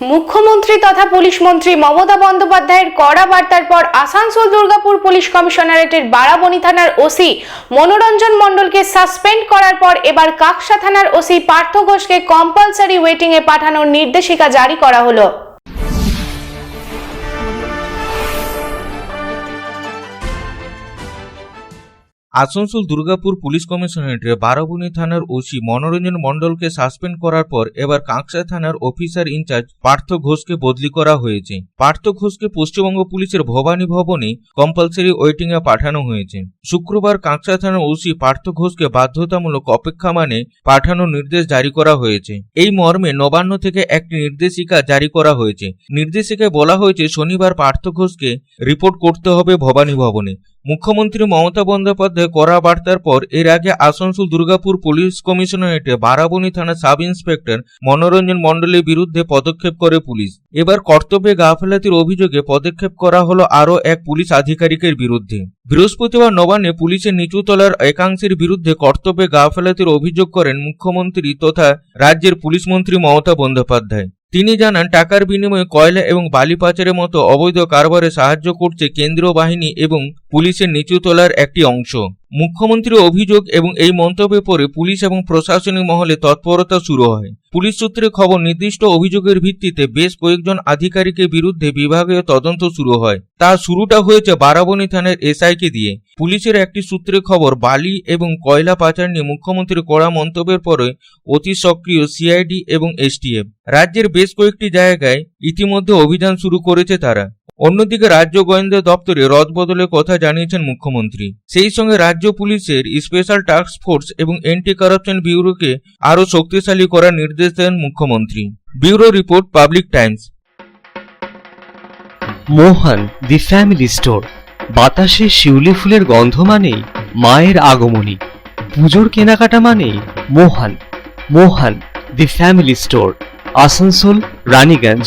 মুখ্যমন্ত্রী তথা পুলিশ মন্ত্রী মমতা বন্দ্যোপাধ্যায়ের কড়া বার্তার পর আসানসোল দুর্গাপুর পুলিশ কমিশনারেটের বারাবণী থানার ওসি মনোরঞ্জন মণ্ডলকে সাসপেন্ড করার পর এবার কাকসা থানার ওসি পার্থ ঘোষকে কম্পালসারি ওয়েটিংয়ে পাঠানোর নির্দেশিকা জারি করা হলো। আসানসোল দুর্গাপুর পুলিশ কমিশনারেটে বারাবণী থানার ওসি মনোরঞ্জন মণ্ডলকে সাসপেন্ড করার পর এবার কাঁকসা থানার অফিসার ইনচার্জ পার্থ ঘোষকে বদলি করা হয়েছে। পার্থ ঘোষকে পশ্চিমবঙ্গ পুলিশের ভবানী ভবনে কম্পালসারি ওয়েটিংয়ে পাঠানো হয়েছে। শুক্রবার কাঁকসা থানার ওসি পার্থ ঘোষকে বাধ্যতামূলক অপেক্ষা মানে পাঠানোর নির্দেশ জারি করা হয়েছে। এই মর্মে নবান্ন থেকে একটি নির্দেশিকা জারি করা হয়েছে। নির্দেশিকায় বলা হয়েছে, শনিবার পার্থ ঘোষকে রিপোর্ট করতে হবে ভবানী ভবনে। মুখ্যমন্ত্রী মমতা বন্দ্যোপাধ্যায় করা বার্তার পর এর আগে আসানসোল দুর্গাপুর পুলিশ কমিশনারেটে বারাবণী থানা সাব ইন্সপেক্টর মনোরঞ্জন মণ্ডলের বিরুদ্ধে পদক্ষেপ করে পুলিশ। এবার কর্তব্যে গাফেলাতির অভিযোগে পদক্ষেপ করা হলো আরও এক পুলিশ আধিকারিকের বিরুদ্ধে। বৃহস্পতিবার নবান্নে পুলিশের নিচুতলার একাংশের বিরুদ্ধে কর্তব্যে গাফেলাতির অভিযোগ করেন মুখ্যমন্ত্রী তথা রাজ্যের পুলিশ মন্ত্রী মমতা বন্দ্যোপাধ্যায়। তিনি জানান, টাকার বিনিময়ে কয়লা এবং বালি পাচারের মতো অবৈধ কারবারে সাহায্য করছে কেন্দ্রীয় বাহিনী এবং পুলিশের নিচুতলার একটি অংশ। মুখ্যমন্ত্রীর অভিযোগ এবং এই মন্তব্যের পরে পুলিশ এবং প্রশাসনিক মহলে তৎপরতা শুরু হয়। পুলিশ সূত্রে খবর, নির্দিষ্ট অভিযোগের ভিত্তিতে বেশ কয়েকজন আধিকারিকের বিরুদ্ধে বিভাগীয় তদন্ত শুরু হয়। তার শুরুটা হয়েছে বারাবণী থানার এসআইকে দিয়ে। পুলিশের একটি সূত্রে খবর, বালি এবং কয়লা পাচার নিয়ে মুখ্যমন্ত্রীর কড়া মন্তব্যের পরে অতি সক্রিয় সিআইডি এবং এসটিএফ। রাজ্যের বেশ কয়েকটি জায়গায় ইতিমধ্যে অভিযান শুরু করেছে তারা। অন্যদিকে রাজ্য গোয়েন্দা দপ্তরে রদবদলের কথা জানিয়েছেন মুখ্যমন্ত্রী। সেই সঙ্গে রাজ্য পুলিশের স্পেশাল টাস্ক ফোর্স এবং এন্টি কারাপশন ব্যুরোকে আরও শক্তিশালী করার নির্দেশ দেন মুখ্যমন্ত্রী। Bureau report, Public Times. Mohan, the family store. বাতাসে শিউলি ফুলের গন্ধ মানেই মায়ের আগমনী। পুজোর কেনাকাটা মানেই Mohan. Mohan, the family store, Asansol, Raniganj.